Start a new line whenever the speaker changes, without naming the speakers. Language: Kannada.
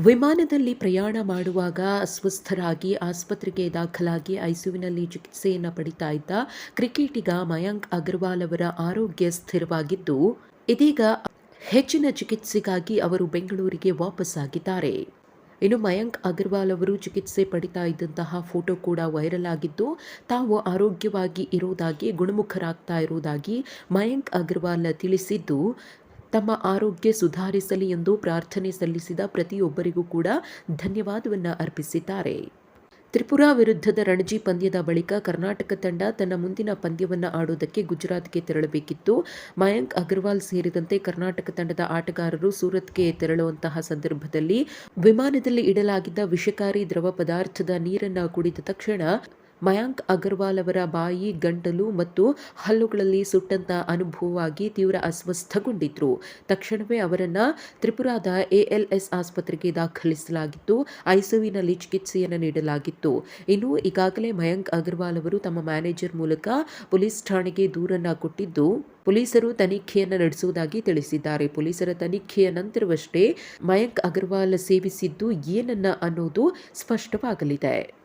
ವಿಮಾನದಲ್ಲಿ ಪ್ರಯಾಣ ಮಾಡುವಾಗ ಅಸ್ವಸ್ಥರಾಗಿ ಆಸ್ಪತ್ರೆಗೆ ದಾಖಲಾಗಿ ಐಸಿಯುವಿನಲ್ಲಿ ಚಿಕಿತ್ಸೆಯನ್ನು ಪಡಿತಾ ಇದ್ದ ಕ್ರಿಕೆಟಿಗ ಮಯಾಂಕ್ ಅಗರ್ವಾಲ್ ಅವರ ಆರೋಗ್ಯ ಸ್ಥಿರವಾಗಿದ್ದು, ಇದೀಗ ಹೆಚ್ಚಿನ ಚಿಕಿತ್ಸೆಗಾಗಿ ಅವರು ಬೆಂಗಳೂರಿಗೆ ವಾಪಸ್ಸಾಗಿದ್ದಾರೆ ಇನ್ನು ಮಯಾಂಕ್ ಅಗರ್ವಾಲ್ ಅವರು ಚಿಕಿತ್ಸೆ ಪಡಿತಾ ಇದ್ದಂತಹ ಫೋಟೋ ಕೂಡ ವೈರಲ್ ಆಗಿದ್ದು, ತಾವು ಆರೋಗ್ಯವಾಗಿ ಇರುವುದಾಗಿ ಗುಣಮುಖರಾಗ್ತಾ ಇರುವುದಾಗಿ ಮಯಾಂಕ್ ಅಗರ್ವಾಲ್ ತಿಳಿಸಿದ್ದು ತಮ್ಮ ಆರೋಗ್ಯ ಸುಧಾರಿಸಲಿ ಎಂದು ಪ್ರಾರ್ಥನೆ ಸಲ್ಲಿಸಿದ ಪ್ರತಿಯೊಬ್ಬರಿಗೂ ಕೂಡ ಧನ್ಯವಾದವನ್ನು ಅರ್ಪಿಸಿದ್ದಾರೆ. ತ್ರಿಪುರಾ ವಿರುದ್ಧದ ರಣಜಿ ಪಂದ್ಯದ ಬಳಿಕ ಕರ್ನಾಟಕ ತಂಡ ತನ್ನ ಮುಂದಿನ ಪಂದ್ಯವನ್ನು ಆಡೋದಕ್ಕೆ ಗುಜರಾತ್ಗೆ ತೆರಳಬೇಕಿತ್ತು. ಮಯಾಂಕ್ ಅಗರ್ವಾಲ್ ಸೇರಿದಂತೆ ಕರ್ನಾಟಕ ತಂಡದ ಆಟಗಾರರು ಸೂರತ್ಗೆ ತೆರಳುವಂತಹ ಸಂದರ್ಭದಲ್ಲಿ ವಿಮಾನದಲ್ಲಿ ಇಡಲಾಗಿದ್ದ ವಿಷಕಾರಿ ದ್ರವ ಪದಾರ್ಥದ ನೀರನ್ನು ಕುಡಿದ ತಕ್ಷಣ ಮಯಾಂಕ್ ಅಗರ್ವಾಲ್ ಅವರ ಬಾಯಿ, ಗಂಟಲು ಮತ್ತು ಹಲ್ಲುಗಳಲ್ಲಿ ಸುಟ್ಟಂತ ಅನುಭವವಾಗಿ ತೀವ್ರ ಅಸ್ವಸ್ಥಗೊಂಡಿದ್ರು. ತಕ್ಷಣವೇ ಅವರನ್ನ ತ್ರಿಪುರಾದ ಎಎಲ್ಎಸ್ ಆಸ್ಪತ್ರೆಗೆ ದಾಖಲಿಸಲಾಗಿತ್ತು. ಐಸಿಯುವಿನಲ್ಲಿ ಚಿಕಿತ್ಸೆಯನ್ನು ನೀಡಲಾಗಿತ್ತು. ಇನ್ನು ಈಗಾಗಲೇ ಮಯಾಂಕ್ ಅಗರ್ವಾಲ್ ಅವರು ತಮ್ಮ ಮ್ಯಾನೇಜರ್ ಮೂಲಕ ಪೊಲೀಸ್ ಠಾಣೆಗೆ ದೂರನ್ನ ಕೊಟ್ಟಿದ್ದು, ಪೊಲೀಸರು ತನಿಖೆಯನ್ನು ನಡೆಸುವುದಾಗಿ ತಿಳಿಸಿದ್ದಾರೆ. ಪೊಲೀಸರ ತನಿಖೆಯ ನಂತರವಷ್ಟೇ ಮಯಾಂಕ್ ಅಗರ್ವಾಲ್ ಸೇವಿಸಿದ್ದು ಏನನ್ನ ಅನ್ನೋದು ಸ್ಪಷ್ಟವಾಗಲಿದೆ.